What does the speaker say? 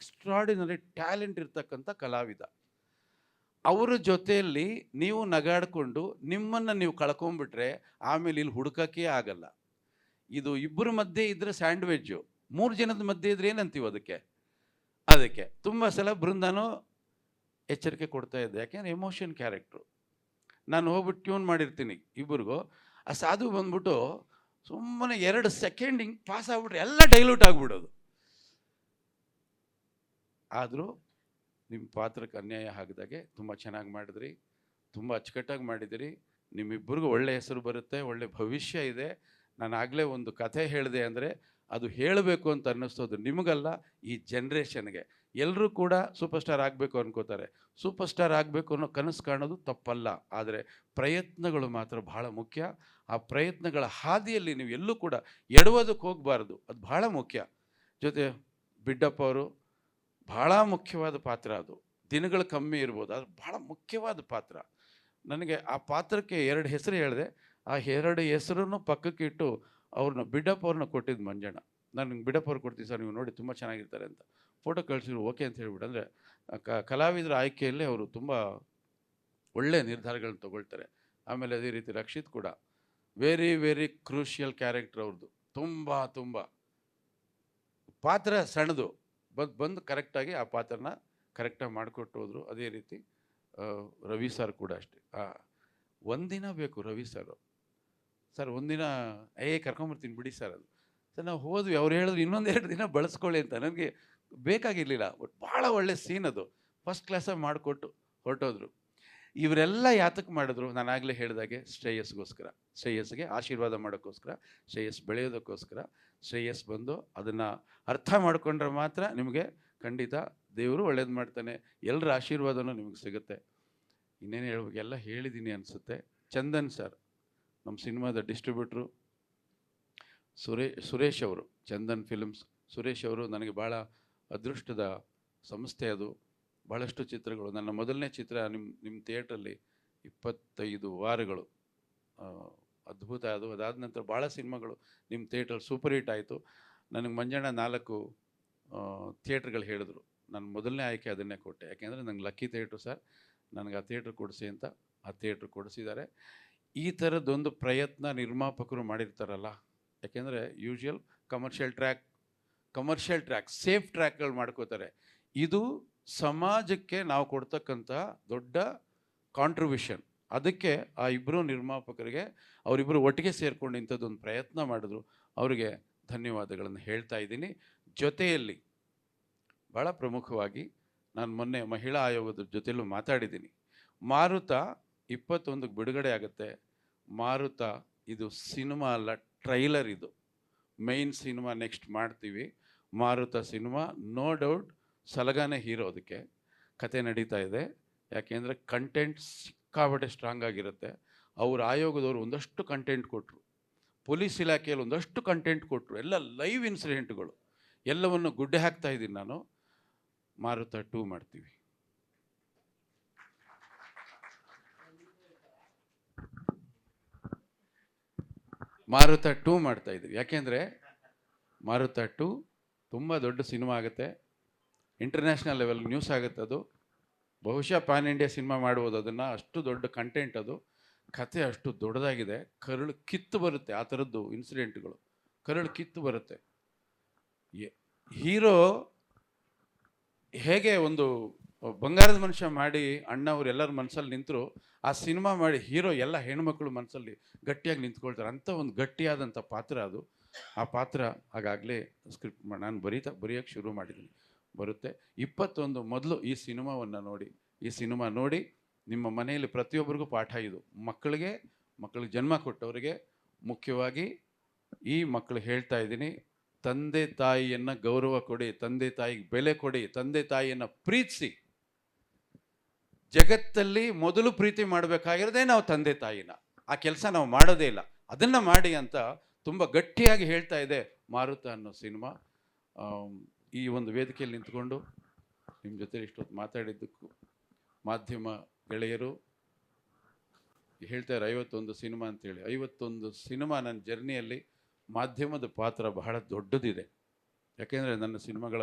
Extraordinary talent ಇರ್ತಕ್ಕಂಥ ಕಲಾವಿದ. ಅವರ ಜೊತೆಯಲ್ಲಿ ನೀವು ನಗಾಡಿಕೊಂಡು ನಿಮ್ಮನ್ನು ನೀವು ಕಳ್ಕೊಂಬಿಟ್ರೆ ಆಮೇಲೆ ಇಲ್ಲಿ ಹುಡುಕಕ್ಕೆ ಆಗಲ್ಲ. ಇದು ಇಬ್ಬರ ಮಧ್ಯೆ ಇದ್ರೆ ಸ್ಯಾಂಡ್ವಿಜ್ಜು ಮೂರು ಜನದ ಮಧ್ಯೆ ಇದ್ರೆ ಏನಂತೀವಿ ಅದಕ್ಕೆ? ಅದಕ್ಕೆ. ತುಂಬ ಸಲ ಬೃಂದಾನು ಎಚ್ಚರಿಕೆ ಕೊಡ್ತಾ ಇದ್ದೆ. ಯಾಕೆಂದರೆ ಎಮೋಷನ್ ಕ್ಯಾರೆಕ್ಟ್ರು ನಾನು ಹೋಗ್ಬಿಟ್ಟು ಟ್ಯೂನ್ ಮಾಡಿರ್ತೀನಿ ಇಬ್ಬರಿಗೂ ಆ ಸಾಧು ಬಂದ್ಬಿಟ್ಟು ಸುಮ್ಮನೆ ಎರಡು ಸೆಕೆಂಡ್ ಹಿಂಗೆ ಪಾಸ್ ಆಗ್ಬಿಟ್ರೆ ಎಲ್ಲ ಡೈಲ್ಯೂಟ್ ಆಗ್ಬಿಡೋದು. ಆದರೂ ನಿಮ್ಮ ಪಾತ್ರಕ್ಕೆ ಅನ್ಯಾಯ ಆಗದಾಗೆ ತುಂಬ ಚೆನ್ನಾಗಿ ಮಾಡಿದ್ರಿ, ತುಂಬ ಅಚ್ಚುಕಟ್ಟಾಗಿ ಮಾಡಿದಿರಿ. ನಿಮ್ಮಿಬ್ಬರಿಗೂ ಒಳ್ಳೆಯ ಹೆಸರು ಬರುತ್ತೆ, ಒಳ್ಳೆ ಭವಿಷ್ಯ ಇದೆ. ನಾನು ಆಗಲೇ ಒಂದು ಕಥೆ ಹೇಳಿದೆ ಅಂದರೆ ಅದು ಹೇಳಬೇಕು ಅಂತ ಅನ್ನಿಸ್ತೋದು ನಿಮಗಲ್ಲ, ಈ ಜನ್ರೇಷನ್ಗೆ ಎಲ್ಲರೂ ಕೂಡ ಸೂಪರ್ ಸ್ಟಾರ್ ಆಗಬೇಕು ಅನ್ಕೋತಾರೆ. ಸೂಪರ್ ಸ್ಟಾರ್ ಆಗಬೇಕು ಅನ್ನೋ ಕನಸು ಕಾಣೋದು ತಪ್ಪಲ್ಲ. ಆದರೆ ಪ್ರಯತ್ನಗಳು ಮಾತ್ರ ಬಹಳ ಮುಖ್ಯ. ಆ ಪ್ರಯತ್ನಗಳ ಹಾದಿಯಲ್ಲಿ ನೀವು ಎಲ್ಲೂ ಕೂಡ ಎಡವೋದಕ್ಕೆ ಹೋಗಬಾರ್ದು. ಅದು ಬಹಳ ಮುಖ್ಯ. ಜೊತೆ ಬಿಡ್ಡಪ್ಪ ಅವರು ಬಹಳ ಮುಖ್ಯವಾದ ಪಾತ್ರ ಅದು. ದಿನಗಳು ಕಮ್ಮಿ ಇರ್ಬೋದು, ಅದು ಬಹಳ ಮುಖ್ಯವಾದ ಪಾತ್ರ. ನನಗೆ ಆ ಪಾತ್ರಕ್ಕೆ ಎರಡು ಹೆಸರು ಹೇಳಿದೆ. ಆ ಎರಡು ಹೆಸರನ್ನು ಪಕ್ಕಕ್ಕೆ ಇಟ್ಟು ಅವ್ರನ್ನ ಬಿಡಪ್ಪ ಅವ್ರನ್ನ ಕೊಟ್ಟಿದ್ದು ಮಂಜಣ್ಣ. ನಾನು ಬಿಡಪ್ಪ ಅವ್ರು ಕೊಡ್ತೀನಿ ಸರ್, ನೀವು ನೋಡಿ ತುಂಬ ಚೆನ್ನಾಗಿರ್ತಾರೆ ಅಂತ. ಫೋಟೋ ಕಳಿಸಿದ್ರು, ಓಕೆ ಅಂತ ಹೇಳ್ಬಿಟ್ಟು. ಅಂದರೆ ಕಲಾವಿದರ ಆಯ್ಕೆಯಲ್ಲಿ ಅವರು ತುಂಬ ಒಳ್ಳೆಯ ನಿರ್ಧಾರಗಳನ್ನ ತೊಗೊಳ್ತಾರೆ. ಆಮೇಲೆ ಅದೇ ರೀತಿ ರಕ್ಷಿತ್ ಕೂಡ. ವೆರಿ ವೆರಿ ಕ್ರೂಷಿಯಲ್ ಕ್ಯಾರೆಕ್ಟರ್ ಅವ್ರದ್ದು. ತುಂಬ ತುಂಬ. ಪಾತ್ರ ಸಣ್ಣದು. ಬಂದು ಬಂದು ಕರೆಕ್ಟಾಗಿ ಆ ಪಾತ್ರನ ಕರೆಕ್ಟಾಗಿ ಮಾಡಿಕೊಟ್ಟು ಹೋದರು. ಅದೇ ರೀತಿ ರವಿ ಸರ್ ಕೂಡ ಅಷ್ಟೇ. ಒಂದಿನ ಬೇಕು ರವಿ ಸರ್ ಸರ್ ಒಂದಿನ, ಏ, ಕರ್ಕೊಂಬರ್ತೀನಿ ಬಿಡಿ ಸರ್ ಅದು. ಸರ್ ನಾವು ಹೋದ್ವಿ. ಅವ್ರು ಹೇಳಿದ್ರು, ಇನ್ನೊಂದು ಎರಡು ದಿನ ಬಳಸ್ಕೊಳ್ಳಿ ಅಂತ. ನನಗೆ ಬೇಕಾಗಿರಲಿಲ್ಲ. ಬಟ್ ಭಾಳ ಒಳ್ಳೆ ಸೀನ್ ಅದು. ಫಸ್ಟ್ ಕ್ಲಾಸಾಗಿ ಮಾಡಿಕೊಟ್ಟು ಹೊರಟೋದ್ರು. ಇವರೆಲ್ಲ ಯಾತಕ್ಕೆ ಮಾಡಿದ್ರು? ನಾನು ಆಗಲೇ ಹೇಳಿದಾಗೆ, ಶ್ರೇಯಸ್ಗೋಸ್ಕರ. ಶ್ರೇಯಸ್ಗೆ ಆಶೀರ್ವಾದ ಮಾಡೋಕ್ಕೋಸ್ಕರ, ಶ್ರೇಯಸ್ ಬೆಳೆಯೋದಕ್ಕೋಸ್ಕರ, ಶ್ರೇಯಸ್ ಬಂದು ಅದನ್ನು ಅರ್ಥ ಮಾಡಿಕೊಂಡ್ರೆ ಮಾತ್ರ ನಿಮಗೆ ಖಂಡಿತ ದೇವರು ಒಳ್ಳೇದು ಮಾಡ್ತಾನೆ. ಎಲ್ಲರ ಆಶೀರ್ವಾದನೂ ನಿಮಗೆ ಸಿಗುತ್ತೆ. ಇನ್ನೇನು ಹೇಳ್ಬೇಕು ಎಲ್ಲ ಹೇಳಿದ್ದೀನಿ ಅನಿಸುತ್ತೆ. ಚಂದನ್ ಸರ್ ನಮ್ಮ ಸಿನಿಮಾದ ಡಿಸ್ಟ್ರಿಬ್ಯೂಟ್ರು, ಸುರೇ, ಸುರೇಶ್ ಅವರು, ಚಂದನ್ ಫಿಲ್ಮ್ಸ್. ಸುರೇಶ್ ಅವರು ನನಗೆ ಭಾಳ ಅದೃಷ್ಟದ ಸಂಸ್ಥೆ ಅದು. ಭಾಳಷ್ಟು ಚಿತ್ರಗಳು. ನನ್ನ ಮೊದಲನೇ ಚಿತ್ರ ನಿಮ್ಮ ನಿಮ್ಮ ಥಿಯೇಟ್ರಲ್ಲಿ ಇಪ್ಪತ್ತೈದು ವಾರಗಳು. ಅದ್ಭುತ, ಅದು ಅದಾದ ನಂತರ ಭಾಳ ಸಿನಿಮಾಗಳು ನಿಮ್ಮ ಥಿಯೇಟ್ರಲ್ಲಿ ಸೂಪರ್ ಹಿಟ್ ಆಯಿತು. ನನಗೆ ಮಂಜಣ್ಣ ನಾಲ್ಕು ಥಿಯೇಟ್ರ್ಗಳು ಹೇಳಿದ್ರು. ನನ್ನ ಮೊದಲನೇ ಆಯ್ಕೆ ಅದನ್ನೇ ಕೊಟ್ಟೆ. ಯಾಕೆಂದರೆ ನಂಗೆ ಲಕ್ಕಿ ಥಿಯೇಟ್ರ್ ಸರ್. ನನಗೆ ಆ ಥಿಯೇಟ್ರ್ ಕೊಡಿಸಿ ಅಂತ ಆ ಥಿಯೇಟ್ರ್ ಕೊಡಿಸಿದ್ದಾರೆ. ಈ ಥರದ್ದೊಂದು ಪ್ರಯತ್ನ ನಿರ್ಮಾಪಕರು ಮಾಡಿರ್ತಾರಲ್ಲ. ಯಾಕೆಂದರೆ usual commercial track commercial track, safe ಟ್ರ್ಯಾಕ್ಗಳು ಮಾಡ್ಕೋತಾರೆ. ಇದು ಸಮಾಜಕ್ಕೆ ನಾವು ಕೊಡ್ತಕ್ಕಂಥ ದೊಡ್ಡ ಕಾಂಟ್ರಿಬ್ಯೂಷನ್ ಅದಕ್ಕೆ ಆ ಇಬ್ಬರು ನಿರ್ಮಾಪಕರಿಗೆ ಅವರಿಬ್ಬರು ಒಟ್ಟಿಗೆ ಸೇರಿಕೊಂಡು ಇಂಥದ್ದೊಂದು ಪ್ರಯತ್ನ ಮಾಡಿದ್ರು. ಅವರಿಗೆ ಧನ್ಯವಾದಗಳನ್ನು ಹೇಳ್ತಾ ಇದ್ದೀನಿ. ಜೊತೆಯಲ್ಲಿ ಭಾಳ ಪ್ರಮುಖವಾಗಿ ನಾನು ಮೊನ್ನೆ ಮಹಿಳಾ ಆಯೋಗದ ಜೊತೆಯಲ್ಲೂ ಮಾತಾಡಿದ್ದೀನಿ. ಮಾರುತ ಇಪ್ಪತ್ತೊಂದಕ್ಕೆ ಬಿಡುಗಡೆ ಆಗುತ್ತೆ. ಮಾರುತ ಇದು ಸಿನಿಮಾ ಅಲ್ಲ, ಟ್ರೈಲರ್ ಇದು. ಮೈನ್ ಸಿನಿಮಾ ನೆಕ್ಸ್ಟ್ ಮಾಡ್ತೀವಿ. ಮಾರುತ ಸಿನಿಮಾ, ನೋ ಡೌಟ್ ಸಲಗಾನೆ ಹೀರೋ ಅದಕ್ಕೆ. ಕತೆ ನಡೀತಾ ಇದೆ. ಯಾಕೆಂದರೆ ಕಂಟೆಂಟ್ ಸಿಕ್ಕಾಬಟ್ಟೆ ಸ್ಟ್ರಾಂಗ್ ಆಗಿರುತ್ತೆ. ಅವ್ರ ಆಯೋಗದವರು ಒಂದಷ್ಟು ಕಂಟೆಂಟ್ ಕೊಟ್ಟರು ಪೊಲೀಸ್ ಇಲಾಖೆಯಲ್ಲಿ ಒಂದಷ್ಟು ಕಂಟೆಂಟ್ ಕೊಟ್ಟರು ಎಲ್ಲ ಲೈವ್ ಇನ್ಸಿಡೆಂಟ್ಗಳು ಎಲ್ಲವನ್ನು ಗುಡ್ಡೆ ಹಾಕ್ತಾ ಇದ್ದೀನಿ ನಾನು. ಮಾರುತ ಟೂ ಮಾಡ್ತೀವಿ. ಮಾರುತ ಟೂ ಮಾಡ್ತಾ ಇದ್ದೀವಿ. ಯಾಕೆಂದರೆ ಮಾರುತ ಟೂ ತುಂಬ ದೊಡ್ಡ ಸಿನಿಮಾ ಆಗುತ್ತೆ. ಇಂಟರ್ನ್ಯಾಷನಲ್ ಲೆವೆಲ್ ನ್ಯೂಸ್ ಆಗುತ್ತೆ ಅದು. ಬಹುಶಃ ಪ್ಯಾನ್ ಇಂಡಿಯಾ ಸಿನಿಮಾ ಮಾಡ್ಬೋದು ಅದನ್ನು ಅಷ್ಟು ದೊಡ್ಡ ಕಂಟೆಂಟ್ ಅದು. ಕತೆ ಅಷ್ಟು ದೊಡ್ಡದಾಗಿದೆ. ಕರಳು ಕಿತ್ತು ಬರುತ್ತೆ ಆ ಥರದ್ದು ಇನ್ಸಿಡೆಂಟ್ಗಳು ಕರಳು ಕಿತ್ತು ಬರುತ್ತೆ. ಹೀರೋ ಹೇಗೆ ಒಂದು ಬಂಗಾರದ ಮನುಷ್ಯ ಮಾಡಿ ಅಣ್ಣವ್ರು ಎಲ್ಲರ ಮನಸ್ಸಲ್ಲಿ ನಿಂತರು, ಆ ಸಿನಿಮಾ ಮಾಡಿ ಹೀರೋ ಎಲ್ಲ ಹೆಣ್ಮಕ್ಳು ಮನಸ್ಸಲ್ಲಿ ಗಟ್ಟಿಯಾಗಿ ನಿಂತ್ಕೊಳ್ತಾರೆ. ಅಂಥ ಒಂದು ಗಟ್ಟಿಯಾದಂಥ ಪಾತ್ರ ಅದು. ಆ ಪಾತ್ರ ಹಾಗಾಗಲೇ ಸ್ಕ್ರಿಪ್ಟ್ ನಾನು ಬರೀತಾ, ಬರೆಯೋಕ್ಕೆ ಶುರು ಮಾಡಿದ್ದೀನಿ. ಬರುತ್ತೆ. ಇಪ್ಪತ್ತೊಂದು ಮೊದಲು ಈ ಸಿನಿಮಾವನ್ನು ನೋಡಿ. ಈ ಸಿನಿಮಾ ನೋಡಿ ನಿಮ್ಮ ಮನೆಯಲ್ಲಿ ಪ್ರತಿಯೊಬ್ಬರಿಗೂ ಪಾಠ ಇದು. ಮಕ್ಕಳಿಗೆ ಮಕ್ಕಳಿಗೆ ಜನ್ಮ ಕೊಟ್ಟವರಿಗೆ ಮುಖ್ಯವಾಗಿ ಈ ಮಕ್ಕಳು ಹೇಳ್ತಾ ಇದ್ದೀನಿ, ತಂದೆ ತಾಯಿಯನ್ನು ಗೌರವ ಕೊಡಿ, ತಂದೆ ತಾಯಿಗೆ ಬೆಲೆ ಕೊಡಿ, ತಂದೆ ತಾಯಿಯನ್ನು ಪ್ರೀತಿಸಿ. ಜಗತ್ತಲ್ಲಿ ಮೊದಲು ಪ್ರೀತಿ ಮಾಡಬೇಕಾಗಿರೋದೇ ನಾವು ತಂದೆ ತಾಯಿನ. ಆ ಕೆಲಸ ನಾವು ಮಾಡೋದೇ ಇಲ್ಲ. ಅದನ್ನು ಮಾಡಿ ಅಂತ ತುಂಬ ಗಟ್ಟಿಯಾಗಿ ಹೇಳ್ತಾ ಇದೆ ಮಾರುತ ಅನ್ನೋ ಸಿನಿಮಾ. ಈ ಒಂದು ವೇದಿಕೆಯಲ್ಲಿ ನಿಂತ್ಕೊಂಡು ನಿಮ್ಮ ಜೊತೆ ಇಷ್ಟೊತ್ತು ಮಾತಾಡಿದ್ದಕ್ಕೂ ಮಾಧ್ಯಮ ಗೆಳೆಯರು ಹೇಳ್ತಾರೆ ಐವತ್ತೊಂದು ಸಿನಿಮಾ ಅಂತೇಳಿ, ಐವತ್ತೊಂದು ಸಿನಿಮಾ ನನ್ನ ಜರ್ನಿಯಲ್ಲಿ ಮಾಧ್ಯಮದ ಪಾತ್ರ ಬಹಳ ದೊಡ್ಡದಿದೆ. ಯಾಕೆಂದರೆ ನನ್ನ ಸಿನಿಮಾಗಳ